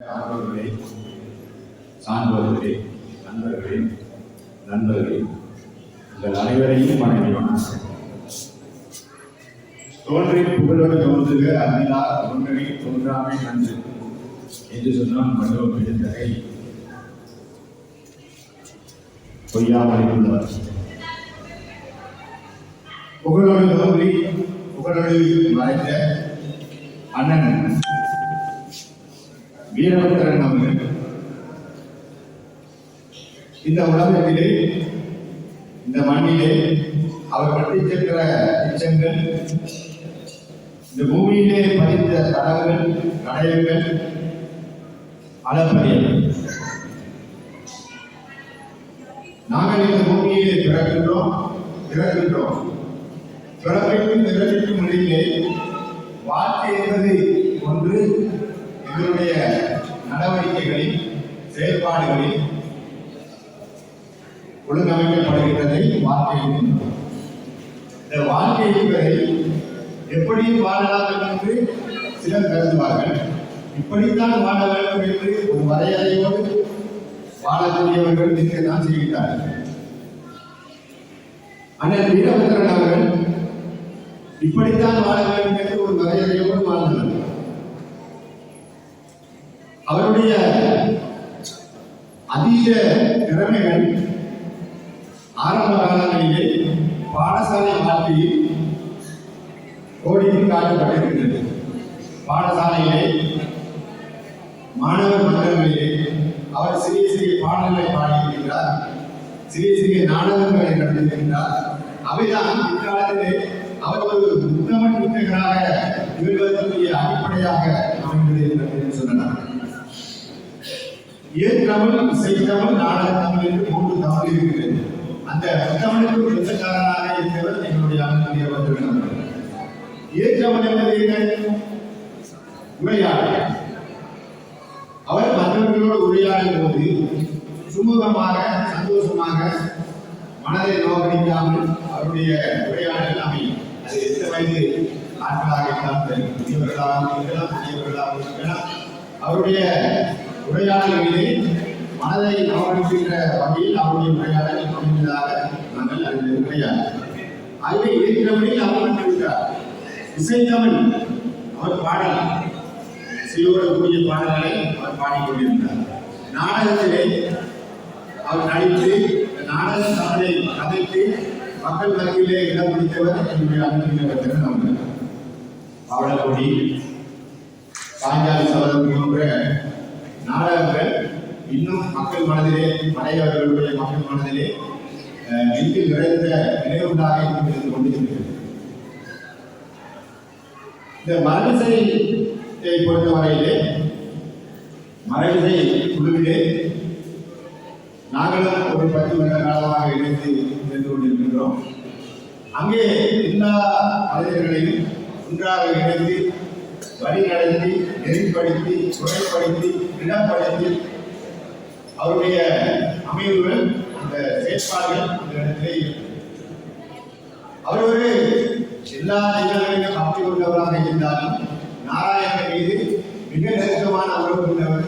ஆர்வலர்களே சான்றோர்களே நண்பர்களே நண்பர்களே உங்கள் அனைவரையும் வணங்கி தோன்றி புகழோடு தோன்றுக அருளா தோன்றி தோன்றாமை நன்று என்று சொன்னால் மண்டபம் பிடித்தகை பொய்யாமல் உள்ளவர். புகழோடு தோன்றி புகழோடு மறைந்த அண்ணன் வீரபத்திரன் இந்த உலகத்திலே இந்த மண்ணிலே அவர் பற்றி சென்ற எச்சங்கள் இந்த பூமியிலே பதித்த தடங்கள் தடயங்கள் அளப்பரியல் நாங்கள் இந்த பூமியிலே பிறக்கின்றோம் பிறக்கின்றோம். பிறப்பிற்கும் பிறப்பிற்கும் இடையிலே வாழ்க்கை என்பது ஒன்று இவருடைய நடவடிக்கைகளில் செயல்பாடுகளில் ஒழுங்கமைக்கப்படுகின்றதை வாழ்க்கை இந்த வாழ்க்கை என்பதை எப்படி வாழலாம் என்று சிலர் கருதுவார்கள். இப்படித்தான் வாழ வேண்டும் என்று ஒரு வரையறையோடு வாழக்கூடியவர்கள் இருக்கத்தான் செய்கிறார்கள் அண்ணன் வீரபத்திரன் அவர்கள் இப்படித்தான் வாழ வேண்டும் என்று ஒரு வரையறையோடு வாழ்ந்தார் அவருடைய அதீத திறமைகள் ஆரம்ப காலங்களிலே பாடசாலை வாழ்க்கையில் கோடிட்டு காட்டப்பட்டிருக்கிறது. பாடசாலையிலே மாணவர் மன்றங்களிலே அவர் சிறிய சிறிய பாடல்களை பாடியிருக்கிறார். சிறிய சிறிய நாடகங்களை நடத்தியிருக்கிறார். அவைதான் இக்காலத்திலே அவர் ஒரு உத்தமன் வித்தகராக திகழ்வதற்குரிய அடிப்படையாக அமைந்தது என்று சொல்லலாம். ஏன் தமிழ் நாடகத்தமிழ் என்று மூன்று தமிழ் இருக்கிறது? அந்த தமிழுக்கு சொந்தக்காரனாக இருக்கிறவர் எங்களுடைய அன்புடைய வந்திருக்கிறார் ஏன் என்பது என்ன? உரையாடல். அவர் மற்றவர்களோடு உரையாடும் போது சுமூகமாக சந்தோஷமாக மனதை நோக்கடிக்காமல் அவருடைய உரையாடல் அமையும். அது எந்த வயது ஆட்களாக இருந்தாலும் சரி பெரியவர்களாக இருக்கலாம் பெரியவர்களாக இருக்கலாம் அவருடைய உரையாடல்களிலே மனதை கவனிக்கின்ற வகையில் அவருடைய உரையாடல் அமைந்ததாக நாங்கள் அறிந்தது கிடையாது ஆகவே இருக்கிறவழில் அவர் இருக்கிறார் இசைத்தமிழ் அவர் பாடல் இசையோடு கூடிய பாடல்களை அவர் பாடிக்கொண்டிருந்தார் நாடகத்திலே அவர் நடித்து நாடக தமிழை கதைத்து மக்கள் மத்தியிலே இடம் பிடித்தவர் என்னுடைய அன்புடைய அவளை அவளக்கொடி பாஞ்சாலி சபதம் போன்ற நாடகங்கள் இன்னும் மக்கள் மனதிலே மலையவர்களுடைய மக்கள் மனதிலே அஹ், நெஞ்சில் நிறைந்த நினைவுண்டாக இருந்து கொண்டிருக்கிறது இந்த மரபிசையை பொறுத்தவரையிலே மரபிசை குழுவிலே நாங்களும் ஒரு பத்து வருட காலமாக இணைந்து இருந்து கொண்டிருக்கின்றோம். அங்கே எல்லா மனிதர்களையும் ஒன்றாக இணைந்து வழி நடத்தி நெறிப்படுத்தி துணைப்படுத்தி இடப்படுத்தி அவருடைய அமைவுகள் அந்த செயற்பாடுகள் அந்த இடத்திலே அவர் ஒரு எல்லா நிகழ்வுகளையும் அப்படி கொண்டவராக இருந்தாலும் நாராயணன் மீது மிக நெருக்கமான உறவு கொண்டவர்.